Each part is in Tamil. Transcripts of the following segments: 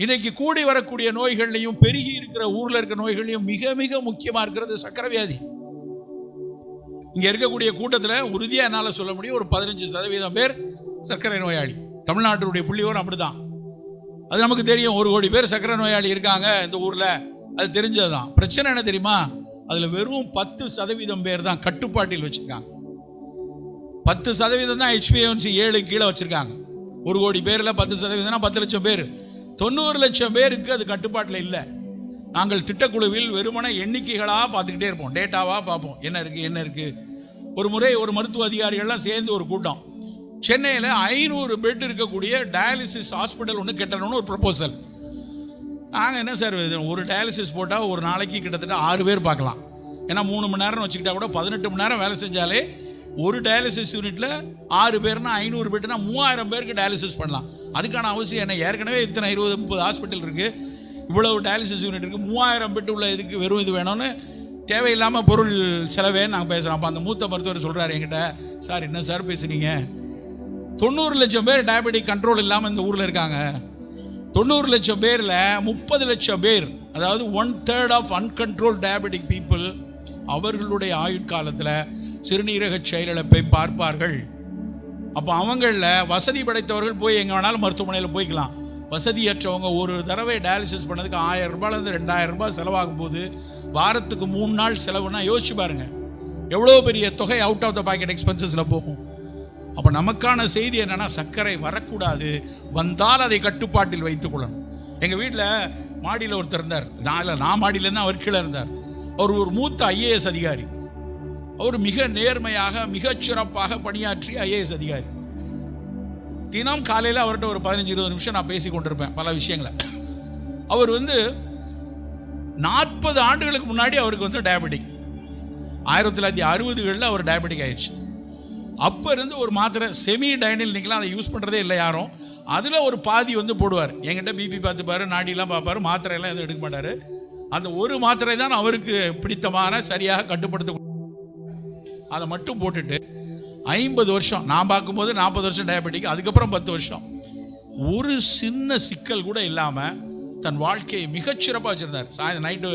இன்னைக்கு கூடி வரக்கூடிய நோய்கள்லையும் பெருகி இருக்கிற ஊர்ல இருக்கிற நோய்கள்லையும் மிக மிக முக்கியமா இருக்கிறது சக்கரை வியாதி இங்க இருக்கக்கூடிய கூட்டத்தில் உறுதியா என்னால சொல்ல முடியும் ஒரு பதினஞ்சு சதவீதம் பேர் சர்க்கரை நோயாளி. தமிழ்நாட்டினுடைய புள்ளியோரம் அப்படிதான். அது நமக்கு தெரியும் ஒரு கோடி பேர் சர்க்கரை நோயாளி இருக்காங்க இந்த ஊர்ல. அது தெரிஞ்சதுதான். பிரச்சனை என்ன தெரியுமா? அதுல வெறும் பத்து சதவீதம் பேர் தான் கட்டுப்பாட்டில் வச்சிருக்காங்க. பத்து சதவீதம் தான் ஹெச்பிஎன்சி ஏழு கீழே வச்சிருக்காங்க. ஒரு கோடி பேர்ல பத்து சதவீதம்னா பத்து லட்சம் பேர். தொண்ணூறு லட்சம் பேருக்கு அது கட்டுப்பாட்டில் இல்லை. நாங்கள் திட்டக்குழுவில் வெறுமன எண்ணிக்கைகளாக பார்த்துக்கிட்டே இருப்போம். டேட்டாவாக பார்ப்போம். என்ன இருக்குது என்ன இருக்குது ஒரு முறை ஒரு மருத்துவ அதிகாரிகள்லாம் சேர்ந்து ஒரு கூட்டம். சென்னையில் ஐநூறு பெட் இருக்கக்கூடிய டயாலிசிஸ் ஹாஸ்பிட்டல் ஒன்று கட்டணும்னு ஒரு ப்ரப்போசல் நாங்கள் என்ன சார் இது ஒரு டயாலிசிஸ் போட்டால் ஒரு நாளைக்கு கிட்டத்தட்ட ஆறு பேர் பார்க்கலாம். ஏன்னா மூணு மணி நேரம் வச்சுக்கிட்டா கூட பதினெட்டு மணி நேரம் வேலை செஞ்சாலே ஒரு டயாலிசிஸ் யூனிட்டில் ஆறு பேர்னா ஐநூறு பெட்டுனா மூவாயிரம் பேருக்கு டயாலிசிஸ் பண்ணலாம். அதுக்கான அவசியம் என்ன? ஏற்கனவே இத்தனை இருபது முப்பது ஹாஸ்பிட்டல் இருக்குது இவ்வளவு டயாலிசிஸ் யூனிட் இருக்குது மூவாயிரம் பெட்டு உள்ள இதுக்கு வெறும் இது வேணும்னு தேவையில்லாமல் பொருள் செலவே நாங்கள் பேசுகிறோம் அப்போ அந்த மூத்த மருத்துவர் சொல்கிறார் என்கிட்ட சார் என்ன சார் பேசுகிறீங்க தொண்ணூறு லட்சம் பேர் டயபெட்டிக் கண்ட்ரோல் இல்லாமல் இந்த ஊரில் இருக்காங்க. தொண்ணூறு லட்சம் பேரில் முப்பது லட்சம் பேர் அதாவது one third of uncontrolled diabetic people அவர்களுடைய ஆயுட்காலத்தில் சிறுநீரக செயலிழப்பை பார்ப்பார்கள். அப்போ அவங்களில் வசதி படைத்தவர்கள் போய் எங்கே வேணாலும் மருத்துவமனையில் போய்க்கலாம். வசதியற்றவங்க ஒரு தடவை டயாலிசிஸ் பண்ணதுக்கு ஆயிரம் ரூபாயிலேருந்து ரெண்டாயிரம் ரூபாய் செலவாகும் போது வாரத்துக்கு மூணு நாள் செலவுனா யோசிச்சு பாருங்க. எவ்வளோ பெரிய தொகை அவுட் ஆஃப் த பாக்கெட் எக்ஸ்பென்சஸில் போகும். அப்போ நமக்கான செய்தி என்னன்னா சர்க்கரை வரக்கூடாது. வந்தால் அதை கட்டுப்பாட்டில் வைத்துக் கொள்ளணும். எங்கள் வீட்டில் மாடியில் ஒருத்தர் இருந்தார். நான் இல்லை நான் மாடியிலேருந்து அவர் கீழே இருந்தார். அவர் ஒரு மூத்த ஐஏஎஸ் அதிகாரி. அவர் மிக நேர்மையாக மிகச் சிறப்பாக பணியாற்றிய ஐஏஎஸ் அதிகாரி. தினம் காலையில் அவர்கிட்ட ஒரு பதினஞ்சு இருபது நிமிஷம் நான் பேசி கொண்டிருப்பேன் பல விஷயங்களை. அவர் வந்து நாற்பது ஆண்டுகளுக்கு முன்னாடி அவருக்கு வந்து டயபெட்டிக் ஆயிரத்தி தொள்ளாயிரத்தி அறுபதுகளில் அவர் டயபெட்டிக் ஆயிடுச்சு. அப்போ இருந்து ஒரு மாத்திரை செமி டைனில் நிற்கலாம் அதை யூஸ் பண்ணுறதே இல்லை யாரும். அதில் ஒரு பாதி வந்து போடுவார். என்கிட்ட பிபி பார்த்துப்பார் நாடிலாம் பார்ப்பாரு மாத்திரையெல்லாம் எதுவும் எடுக்க மாட்டார். அந்த ஒரு மாத்திரை தான் அவருக்கு பிடித்தமான சரியாக கட்டுப்படுத்த அதை மட்டும் போட்டுட்டு ஐம்பது வருஷம். நான் பார்க்கும்போது நாற்பது வருஷம் டயபெட்டிக் அதுக்கப்புறம் பத்து வருஷம். ஒரு சின்ன சிக்கல் கூட இல்லாமல் தன் வாழ்க்கையை மிகச்சிறப்பாக வச்சுருந்தார். சாய் நைட்டு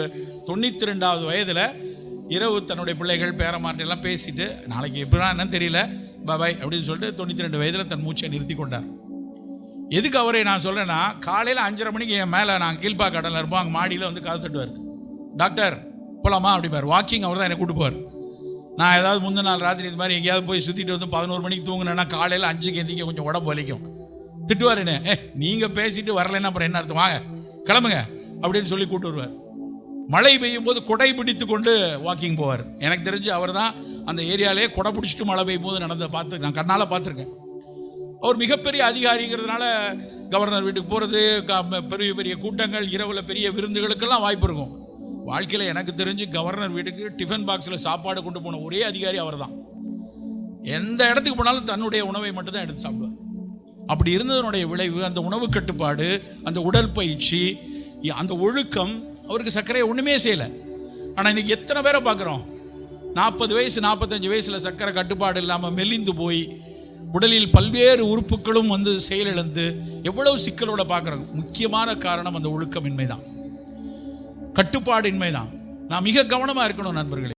தொண்ணூற்றி ரெண்டாவது வயதில் இரவு தன்னுடைய பிள்ளைகள் பேரமாட்டெல்லாம் பேசிட்டு நாளைக்கு எப்படினா என்னன்னு தெரியல பாய் அப்படின்னு சொல்லிட்டு தொண்ணூற்றி ரெண்டு வயதில் தன் மூச்சை நிறுத்தி கொண்டார். எதுக்கு அவரை நான் சொல்கிறேன்னா காலையில் அஞ்சரை மணிக்கு என் மேலே நான் கீழ்ப்பா கடலில் இருப்போம் அங்கே மாடியில் வந்து காது தட்டுவார். டாக்டர் போலாமா? அப்படிப்பார் வாக்கிங் அவர் தான் என்னை கூட்டு போவார். நான் ஏதாவது முந்தின நாள் ராத்திரி இது மாதிரி எங்கேயாவது போய் சுற்றிட்டு வந்து பதினோரு மணிக்கு தூங்கினேன்னா காலையில் அஞ்சுக்கு எந்திக்க கொஞ்சம் உடம்பு வலிக்கும். திட்டுவார் என்ன? ஏ நீங்கள் பேசிட்டு வரலைன்னா அப்புறம் என்ன அர்த்தம்? வாங்க கிளம்புங்க அப்படின்னு சொல்லி கூட்டு வருவார். மழை பெய்யும் போது குடை பிடித்து கொண்டு வாக்கிங் போவார். எனக்கு தெரிஞ்சு அவர் தான் அந்த ஏரியாலே கொடை பிடிச்சிட்டு மழை பெய்யும் போது நடந்த பார்த்து நான் கண்ணால் பார்த்துருக்கேன். அவர் மிகப்பெரிய அதிகாரிங்கிறதுனால கவர்னர் வீட்டுக்கு போகிறது பெரிய பெரிய கூட்டங்கள் இரவில் பெரிய விருந்துகளுக்கெல்லாம் வாய்ப்பு இருக்கும். வாழ்க்கையில் எனக்கு தெரிஞ்சு கவர்னர் வீட்டுக்கு டிஃபன் பாக்ஸில் சாப்பாடு கொண்டு போன ஒரே அதிகாரி அவர் தான் எந்த இடத்துக்கு போனாலும் தன்னுடைய உணவை மட்டும்தான் எடுத்து சாப்பிடுவார். அப்படி இருந்ததனுடைய விளைவு அந்த உணவு கட்டுப்பாடு அந்த உடற்பயிற்சி அந்த ஒழுக்கம் அவருக்கு சர்க்கரையை ஒன்றுமே செய்யலை. ஆனால் இன்றைக்கி எத்தனை பேரை பார்க்குறோம்? நாற்பது வயசு நாற்பத்தஞ்சு வயசில் சர்க்கரை கட்டுப்பாடு இல்லாமல் மெலிந்து போய் உடலில் பல்வேறு உறுப்புகளும் வந்து செயலிழந்து எவ்வளவு சிக்கலோட பார்க்குறோம். முக்கியமான காரணம் அந்த ஒழுக்கமின்மை தான் கட்டுப்பாடின்மை தான் நான் மிக கவனமாக இருக்கணும் நண்பர்களே.